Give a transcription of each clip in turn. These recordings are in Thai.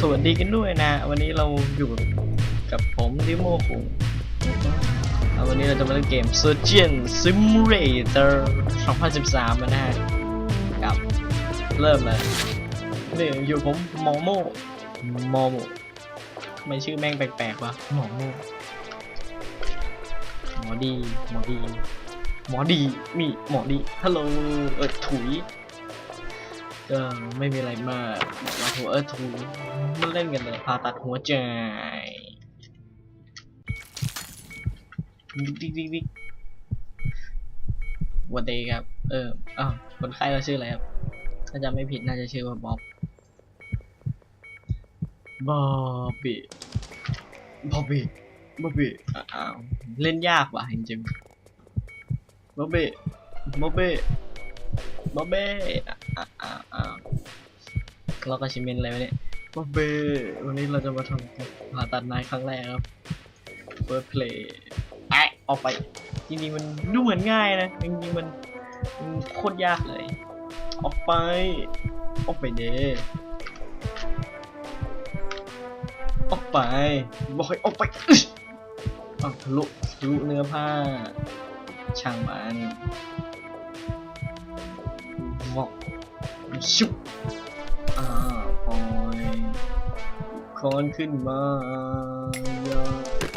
สวัสดีกันด้วยนะ วันนี้เราอยู่กับผมดิโมคุงวันนี้เราจะมาเล่นเกม Surgeon Simulator 2013 นะฮะกับเริ่มเลยนี่อยู่ผมหมอโมหมอโมไม่ชื่อแม่งแปลกๆวะหมอโมหมอดี หมอดี หมอดีมีหมอดีฮัลโหลเออถุยก็ไม่มีอะไรมากบอกว่าหัวเออทูมาเล่นกันเลยผ่าตัดหัวใจดิ๊กดิ๊กดิ๊กดิ๊กวันเดย์ครับ เอออ้าวคนไข้เราชื่ออะไรครับ ถ้าจำไม่ผิดน่าจะชื่อว่าบ๊อบบ๊อบบี้บ๊อบบี้บ๊อบบี้อ้าวเล่นยากว่ะจริงๆ บ๊อบบี้บ๊อบบี้บ๊อบเบ้อะอะอะอะเราก็ชิมินอะไรวะเนี่ยบ๊อบเบ้วันนี้เราจะมาทำการผ่าตัดนายครั้งแรกครับเปิดเพลย์ไอะออกไปจริงๆมันดูเหมือนง่ายนะจริงๆมันมันโคตรยากเลย ออกไป ออกไปเด้ออกไปบอกให้ออกไปอึ๊ยอ้าวทะลุทะลุเนื้อผ้า ช่างมันวอกชุบอ่าปล่อยคอนขึ้นมาอย่า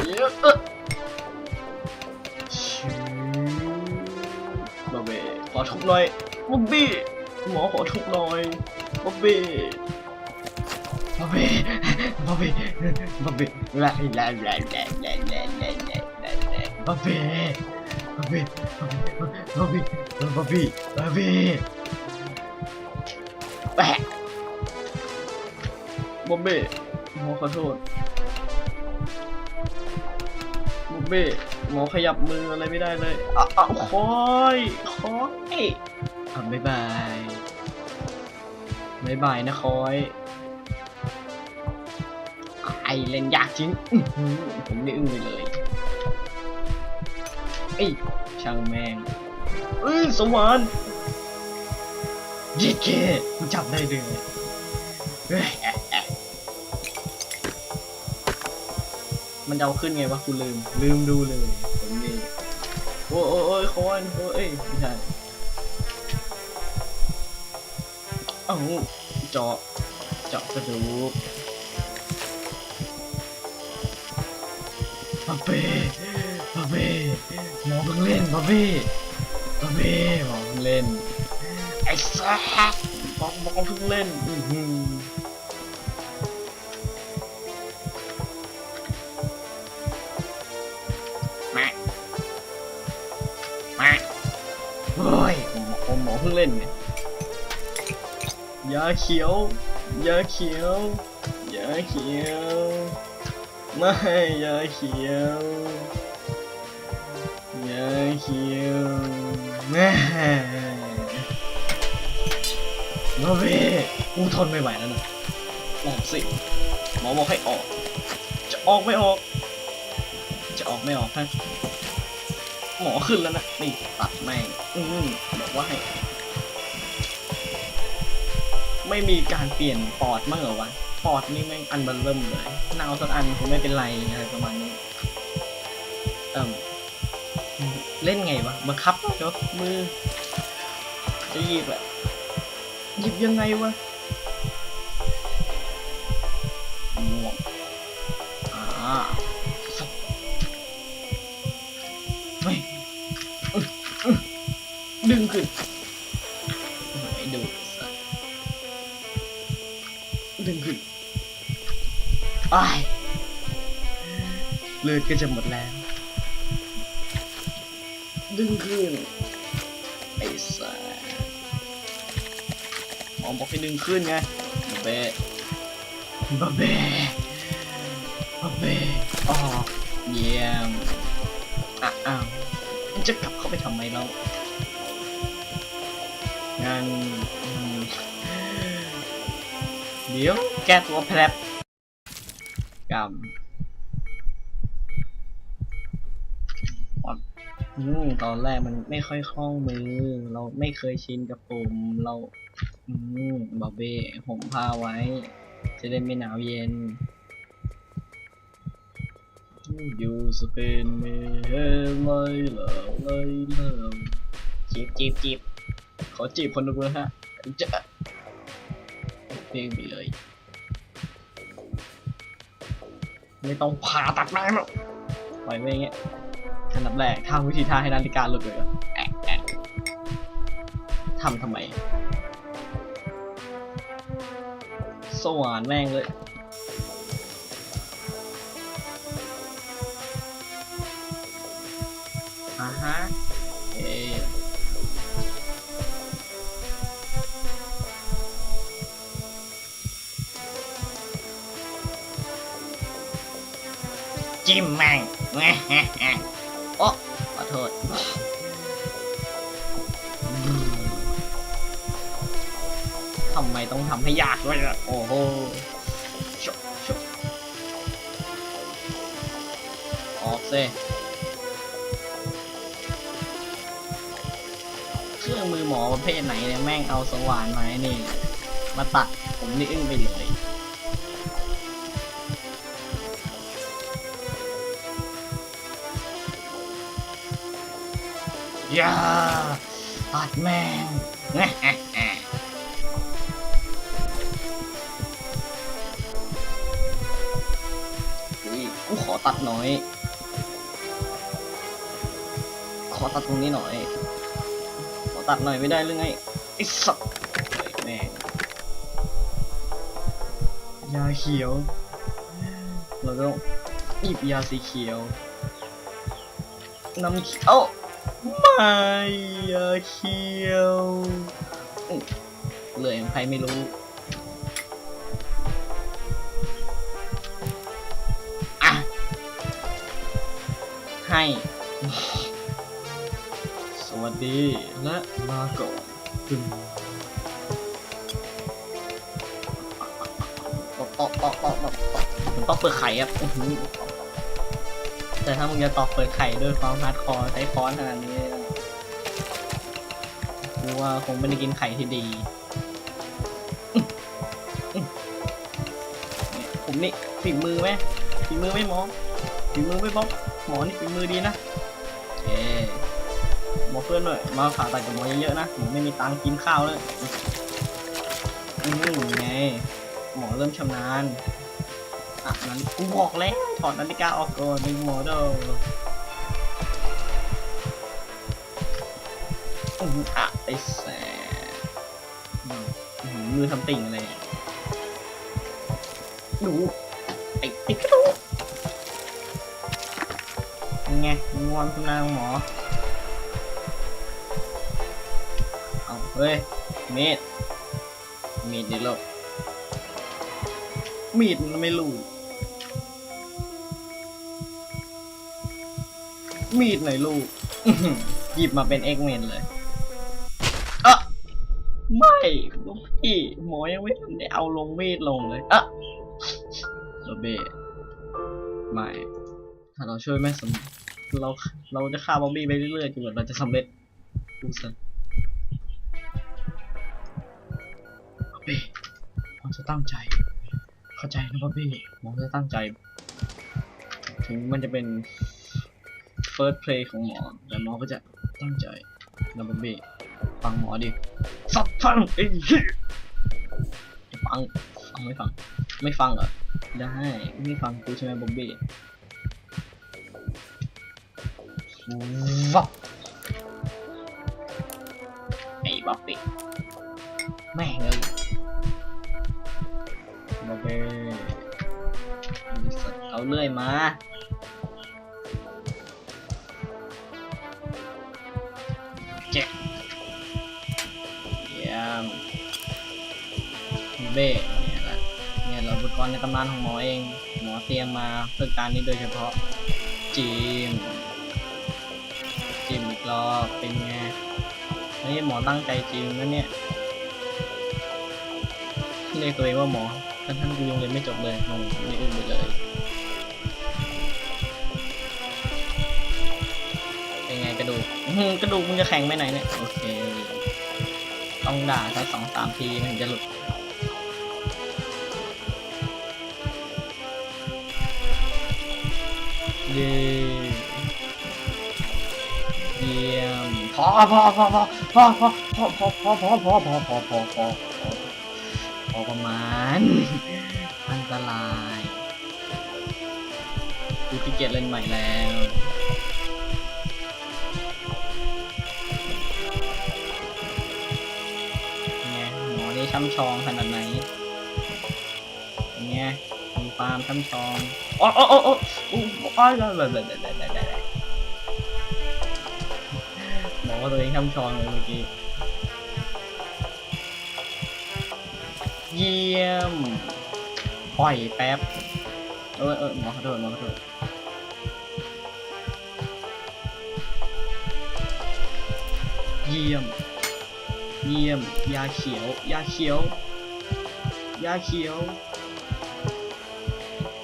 เยอะชิบบอบเบ้ขอทุบหน่อยบ๊อบบี้หมอขอทุบหน่อยบ๊อบบี้บ๊อบบี้บ๊อบบี้บ๊อบบี้แหลกแหลกแหลกแหลกแหลกแหลกแหลกบ๊อบบี้ บ๊อบบี้บ๊อบบี้บ๊อบบี้แปะบ๊อบบี้หมอขอโทษบ๊อบบี้หมอขยับมืออะไรไม่ได้เลยอ้าวอ้าวคอยคอยอะบ๊ายบายบ๊ายบายนะคอยไอเล่นยากจริงอื้อหือผมนี่อึ้งไปเลย เอ้ยช่างแม่งเอ้ยสวรรค์เย้เก้กูจับได้เลยเฮ้ยแอะแอะมันจะเอาขึ้นไงวะกูลืม ลืมดูเลยผมนี่โอ้ยโอ้ยโอ้ยคอนโอ้ยเอ้ยไม่ใช่เอ้าเจาะเจาะกระดูกบาเบ้ บาเบ้หมอเพิ่งเล่นบาเบ้บาเบ้หมอเพิ่งเล่นไอ้สัสบอกบอเพิ่งเล่นอือหือมามาโอ้ยหมอหมอเพิ่งเล่นไงยาเขียวยาเขียวยาเขียวไม่ยาเขียวาเขียวแม่โนเวกูทนไม่ไหวแล้วนะออกสิหมอบอกให้ออก จะออกไม่ออก จะออกไม่ออกฮะหมอขึ้นแล้วนะ นี่ตัดแม่งอืมบอกว่าให้ ไม่มีการเปลี่ยนปอดมั้งเหรอวะ ปอดนี่แม่งอันเบันเริ่มเลยนเอาสักอันคงไม่เป็นไรอะไรประมาณนี้ เอิ่ม เล่นไงวะบังคับยกมือ จะหยิบอะหยิบยังไงวะง่วงอ่าสับไม่อึ๊ะอึ๊ะดึงขึ้นไม่ดูสัตว์ดึงขึ้นอ้ายเลือดก็จะหมดแล้ว ดึงขึ้นไอ้สัสหมอบอกให้ดึงขึ้นไงบะเบ้บะเบ้บะเบ้อ๋อเยี่ยมอะอ้าวมันจะกลับเข้าไปทำไมเรางั้นอืมเดี๋ยวแก้ตัวแพรบกำ อืมตอนแรกมันไม่ค่อยคล่องมือ เราไม่เคยชินกับปุ่มเรา อืมบอบเบ้ห่มผ้าไว้ จะได้ไม่หนาวเย็นอยู่สเปนเมเฮไลเลอไลเลอจีบจีบจีบขอจีบคนดูนะฮะจะเพลงไปเลย ไม่ต้องผ่าตัดแม่งหรอกปล่อยไว้อย่างเงี้ย อันดับแรกทำวิธีท่าให้นาฬิกาหลุดเลยแอแอทำทำไม สว่านแม่งเลยอ่าฮะเอจิ้มแม่ง โทษอืมทำไมต้องทำให้ยากด้วยล่ะ โอ้โหชุบชุบออกซิเครื่องมือหมอประเภทไหนเนี่ยแม่งเอาสว่านมาให้นี่ มาตัดผมนี่อึ้งไปเลย อย่าตัดแม่งอุ๊ยกูขอตัดหน่อย ขอตัดตรงนี้หน่อย ขอตัดหน่อยไม่ได้หรือไงไอ้สัตว์แม่งยาเขียว เราต้องหยิบยาสีเขียวน้ำเขียว ไม่เขียวเลยใครไม่รู้ อะ ให้ สวัสดีและลาก่อนตึงตอกตอกตอกตอกตอกตอกมันต้องเปิดไข่ครับอื้อหือ แต่ถ้ามึงจะตอกเปิดไข่ด้วยความฮาร์ดคอร์ใช้ค้อนขนาดนี้กูว่าคงไม่ได้กินไข่ที่ดีเนี่ยผมนี่ฝีมือไหมฝีมือไม่หมอฝีมือไม่บ๊อบหมอนี่ฝีมือดีนะเอ๊หมอเพื่อนหน่อยมาผ่าตัดกับหมอเยอะๆนะหมไม่มีตังค์กินข้าวเลยอืมไงหมอเริ่มชำนาญอะนั้นกูบอกแล้ว ถอดนาฬิกาออกก่อนเป็นหมเด้ออืมอะไอ้แสบมือทำติ่งเนี่ยดูไอ้ติ๊กดูกยังงงวงชำนาญของหมอเอาเฮ้ยมีดมีดดิโลกมีดมันไม่รู้ มีดหนลูกอื้อหือหยิบมาเป็นเอ็กเมนเลยเอะไม่ลูกพี่หมอยังไม่ทันได้เอาลงมีดลงเลยอะโรเบไม่ ถ้าเราช่วยไม่สำเร็จเราเราจะฆ่าบอบบี้ไปเรื่อยๆจนกว่าเราจะสำเร็จดูสิบ๊อบบี้หมอจะตั้งใจ เข้าใจนะบ๊อบบี้หมอจะตั้งใจ ถึงมันจะเป็น first play ของหมอแต่หมอก็จะตั้งใจนะบอบบี้ฟังหมอดิสับฟังไอ้เหี้ยฟังฟังไม่ฟัง ไม่ฟังเหรอได้ไม่ฟังกูใช่ไหมบอบบี้วับไอ้บ๊อบบี้แม่งเลยโอเคเอาเลื่อยมา เบ้เนี่ยแหละเนี่ยเราอุปกรในตำนานของหมอเอง หมอเตรียมมาเพื่อการนี้โดยเฉพาะจิมจิมอีกรอบเป็นไงนี่หมอตั้งใจจริงนะเนี่ยเรียกตัวเองว่าหมอทั้งท่านกูยังเรียนไม่จบเลยงงไม่อึ้งไปเลยเป็นไงกระดูกกระดูกมึงจะแข็งไปไหนเนี่ยโอเค ต้องด่าสักสองสามทีมันถึงจะหลุด เย้เยี่ยมพอพอพอพอพอพอพอพอพอพอพอพอพอพอพอพอประมาณอันตรายกูที่เกียจเล่นใหม่แล้วไงหมอนี่ช่ำชองขนาดไหนาร์มช่ำชองอ๋ออ๋ออ๋ออ๋ออ๋ออ๋อแบบแบบแบบแบบแบบบอกว่าตัวเองช่ำชองเลยเมื่อกี้ เยี่ยม ปล่อยแป๊บ เออเออหมอขอโทษหมอขอโทษเยี่ยม เยี่ยม ยาเขียว ยาเขียว ยาเขียว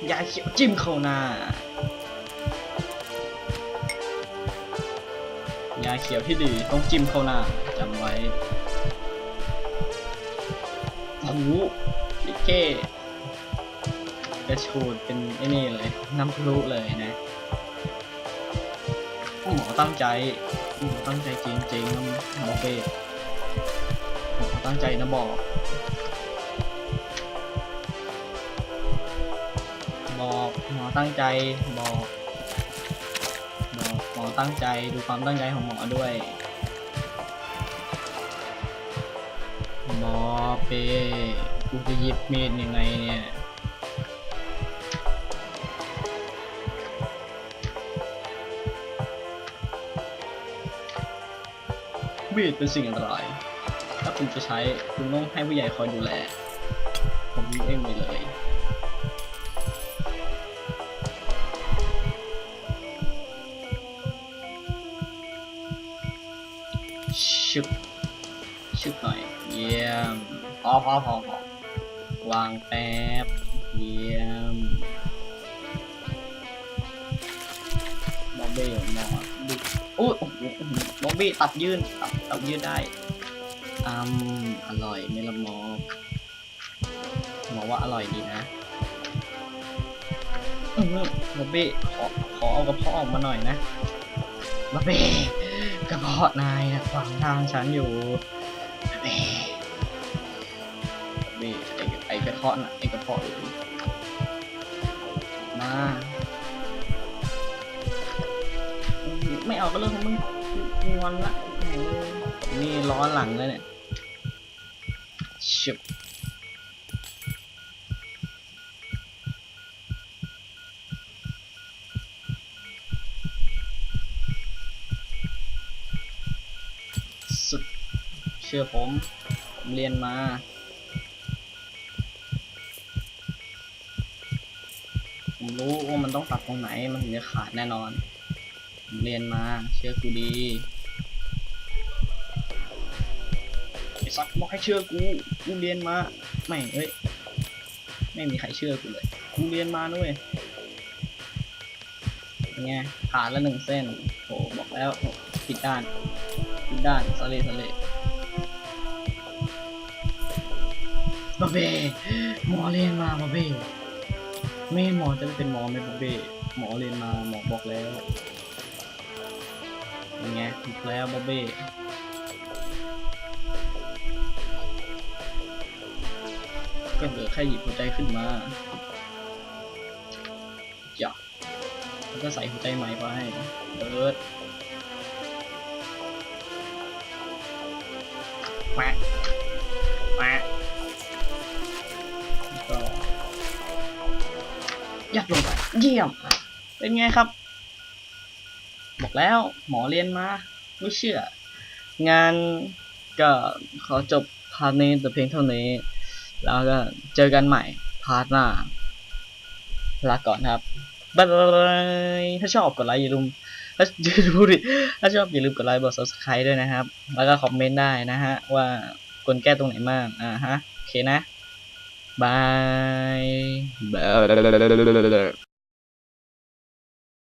ยาเขียวจิ้มเข้าหน้ายาเขียวที่ดีต้องจิ้มเข้าหน้าจำไว้โอ้โหลิเก้กระชูดเป็นไอ้นี่เลย น้ำพลุเลยนะหมอตั้งใจหมอตั้งใจจริงๆนะหมอเฟสหมอตั้งใจนะบอก ตั้งใจบอกบอกหมอตั้งใจดูความตั้งใจของหมอด้วยหมอเปกูจะหยิบมีดยังไงเนี่ยมีดเป็นสิ่งอันตราย ถ้าคุณจะใช้คุณต้องให้ผู้ใหญ่คอยดูแล ผมยิงเองไปเลย บชึบหน่อย เยี่ยม พอพอพอพอวางแป๊บ เยี่ยมบอบบี้หมอดูอุ้ยโอ้โหบอบบี้ตับยืนตับตับยืนได้อืมอร่อยไม่ละหมอหมอว่าอร่อยดีนะอื้อบอบบี้ขอขอเอากระเพาะออกมาหน่อยนะบอบบี้ กระเพาะนายนะขวางทางฉันอยู่บอบบี้บอบบี้ไอ้ไอ้กระเพาะน่ะไอ้กระเพาะอยู่มาไม่เอาก็เรื่องของมึงงอนละนี่ร้อนหลังเลยเนี่ยชิบ เชื่อผม ผมเรียนมา ผมรู้ว่ามันต้องตัดตรงไหน มันถึงจะขาดแน่นอน ผมเรียนมา เชื่อกูดี ไอ้สักบอกให้เชื่อกู กูเรียนมา ไม่เอ้ย ไม่มีใครเชื่อกูเลย กูเรียนมาด้วยเป็นไงขาดละหนึ่งเส้นโหบอกแล้วผิดด้านผิดด้านสเลสเล บาเบ้หมอเรียนมาบาเบ้ไม่หมอจะไม่เป็นหมอไหมบาเบ้หมอเรียนมาหมอบอกแล้วเป็นไงถูกแล้วบ๊อบบี้ก็เหลือแค่หยิบหัวใจขึ้นมาจ้ะแล้วก็ใส่หัวใจใหม่ไปเปิดแปะ ยัดลงไปเยี่ยม เป็นไงครับ บอกแล้วหมอเรียนมา ไม่เชื่อ งานก็ขอจบพาร์ทนี้แต่เพียงเท่านี้ แล้วก็เจอกันใหม่พาร์ทหน้า ลาก่อนครับบายถ้าชอบกดไลค์อย่าลืมถ้าดูดิถ้าชอบอย่าลืมกดไลค์กด subscribe ด้วยนะครับ แล้วก็คอมเมนต์ได้นะฮะ ว่าควรแก้ตรงไหนบ้างอ่าฮะ โอเคนะ Bye.